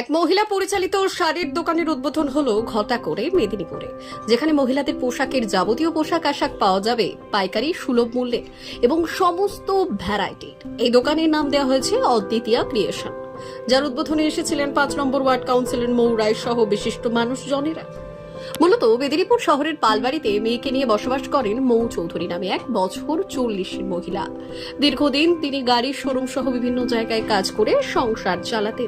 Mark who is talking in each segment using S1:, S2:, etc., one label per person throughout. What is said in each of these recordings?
S1: এক মহিলা পরিচালিত শাড়ির দোকানের উদ্বোধন হল ঘটা করে মেদিনীপুরে, যেখানে মহিলাদের পোশাকের যাবতীয় পোশাক আশাক পাওয়া যাবে পাইকারি সুলভ মূল্যে এবং সমস্ত ভ্যারাইটির এই দোকানের নাম দেওয়া হয়েছে অদ্বিতীয়া ক্রিয়েশন যার উদ্বোধনে এসেছিলেন পাঁচ নম্বর ওয়ার্ড কাউন্সিলর মৌ রায় সহ বিশিষ্ট মানুষজনেরা। মূলত মেদিনীপুর শহরের পালবাড়িতে মেয়েকে নিয়ে বসবাস করেন মৌ চৌধুরী নামে এক বছর চল্লিশের মহিলা। দীর্ঘদিন তিনি গাড়ির শোরুম সহ বিভিন্ন জায়গায় কাজ করে সংসার চালাতেন।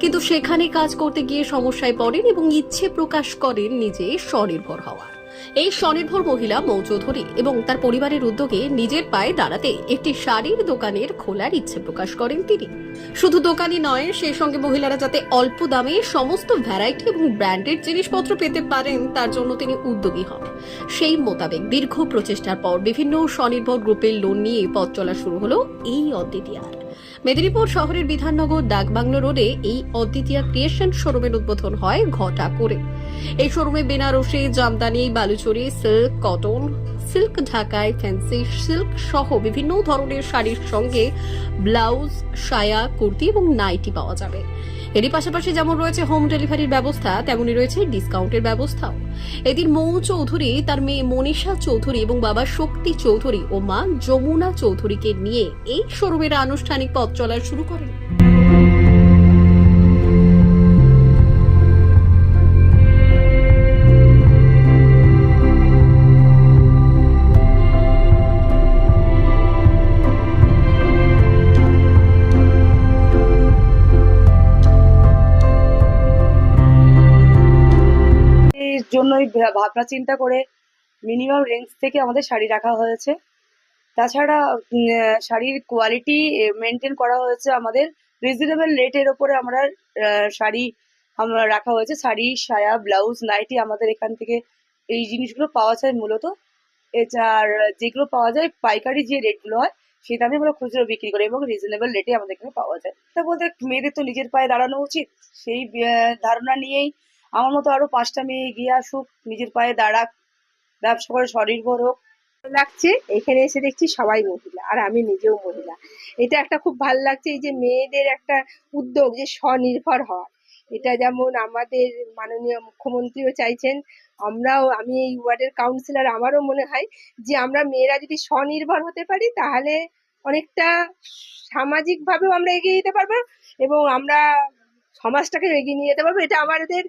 S1: কিন্তু সেখানে কাজ করতে গিয়ে সমস্যায় পড়েন এবং ইচ্ছে প্রকাশ করেন নিজে স্বনির্ভর হওয়ার। এই স্বনির্ভর মহিলা মৌ চৌধুরী এবং তার পরিবারের উদ্যোগে নিজের পায়ে দাঁড়াতে একটি শাড়ির দোকানের খোলার ইচ্ছে প্রকাশ করেন তিনি। শুধু দোকানই নয়, সেই সঙ্গে মহিলারা যাতে অল্প দামে সমস্ত ভ্যারাইটি এবং ব্র্যান্ডেড জিনিসপত্র পেতে পারেন, তার জন্য তিনি উদ্যোগী হন। সেই মোতাবেক দীর্ঘ প্রচেষ্টার পর বিভিন্ন স্বনির্ভর গ্রুপের লোন নিয়ে পথ চলা শুরু হলো এই অদ্বিতীয়ার। মেদিনীপুর শহরের বিধাননগর ডাকবাংলো রোডে এই অদ্বিতীয়া ক্রিয়েশন শোরুমের উদ্বোধন হয় ঘটা করে। এই শোরুমে Banarasi, Jamdani, Baluchari, silk, cotton silk ঢাকায় ফ্যান্সি সিল্ক সহ বিভিন্ন ধরনের শাড়ির সঙ্গে ব্লাউজ, সায়া, কুর্তি এবং নাইটি পাওয়া যাবে। এরই পাশাপাশি যেমন রয়েছে হোম ডেলিভারির ব্যবস্থা, তেমনই রয়েছে ডিসকাউন্টের ব্যবস্থাও। এদিন মৌ চৌধুরী, তার মেয়ে মনীষা চৌধুরী এবং বাবা শক্তি চৌধুরী ও মা যমুনা চৌধুরীকে নিয়ে এই শোরুমের আনুষ্ঠানিক পথ চলা শুরু করেন।
S2: জন্যই ভাবনা চিন্তা করে মিনিমাম রেঞ্জ থেকে আমাদের শাড়ি রাখা হয়েছে। তাছাড়া শাড়ির কোয়ালিটি মেনটেন করা হয়েছে আমাদের রিজনেবল রেটের ওপরে আমরা শাড়ি আমরা রাখা হয়েছে। শাড়ি, সায়া ব্লাউজ নাইটি আমাদের এখান থেকে এই জিনিসগুলো পাওয়া যায় মূলত। এছাড়া যেগুলো পাওয়া যায়, পাইকারি যে রেটগুলো হয়, সেই দামে আমরা খুচরো বিক্রি করি এবং রিজনেবল রেটে আমাদের এখানে পাওয়া যায়। তা বলতে, মেয়েদের তো নিজের পায়ে দাঁড়ানো উচিত। সেই ধারণা নিয়েই আমার মতো আরও পাঁচটা মেয়ে এগিয়ে আসুক, নিজের পায়ে দাঁড়াক, ব্যবসা করে স্বনির্ভর হোক।
S3: লাগছে, এখানে এসে দেখছি সবাই মহিলা, আর আমি নিজেও মহিলা। এটা একটা খুব ভালো লাগছে, এই যে মেয়েদের একটা উদ্যোগ যে স্বনির্ভর হওয়া। এটা যেমন আমাদের মাননীয় মুখ্যমন্ত্রীও চাইছেন, আমরাও, আমি এই ওয়ার্ডের কাউন্সিলর, আমারও মনে হয় যে আমরা মেয়েরা যদি স্বনির্ভর হতে পারি, তাহলে অনেকটা সামাজিকভাবেও আমরা এগিয়ে যেতে পারব এবং আমরা সমাজটাকে এগিয়ে নিয়ে যেতে পারব, এটা আমাদের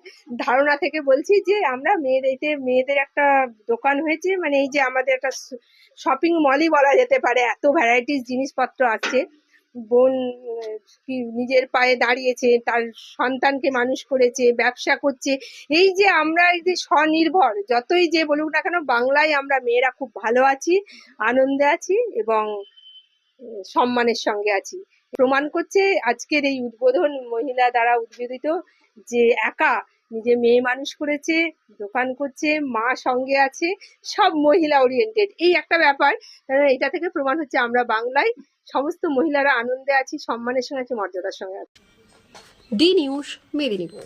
S3: ধারণা থেকে বলছি যে আমরা মেয়েদের মেয়েদের একটা দোকান হয়েছে মানে এই যে আমাদের একটা শপিং মলই বলা যেতে পারে, এত ভ্যারাইটিস জিনিসপত্র আছে। বোন, কি নিজের পায়ে দাঁড়িয়েছে, তার সন্তানকে মানুষ করেছে, ব্যবসা করছে। এই যে আমরা এই যে স্বনির্ভর, যতই যে বলুক না কেন, বাংলায় আমরা মেয়েরা খুব ভালো আছি, আনন্দে আছি এবং সম্মানের সঙ্গে আছি। প্রমাণ করছে আজকের এই উদ্বোধন মহিলা দ্বারা উদ্বোধিত যে একা নিজে মেয়ে মানুষ করেছে, দোকান করছে, মা সঙ্গে আছে, সব মহিলা ওরিয়েন্টেড এই একটা ব্যাপার এটা থেকে প্রমাণ হচ্ছে আমরা বাংলায় সমস্ত মহিলারা আনন্দে আছি, সম্মানের সঙ্গে আছি, মর্যাদার সঙ্গে আছি।
S1: D news Medinipur